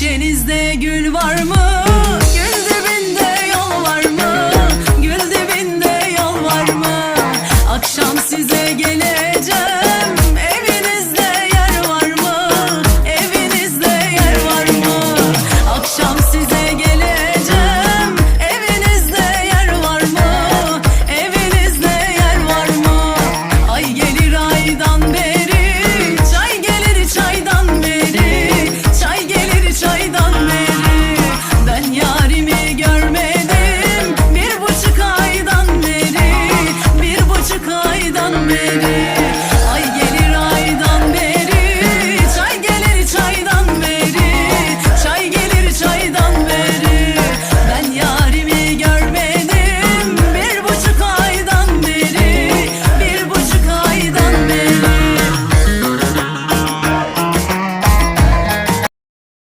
Bahçenizde gül var mı? Gül dibinde yol var mı? Gül dibinde yol var mı? Akşam size geleceğim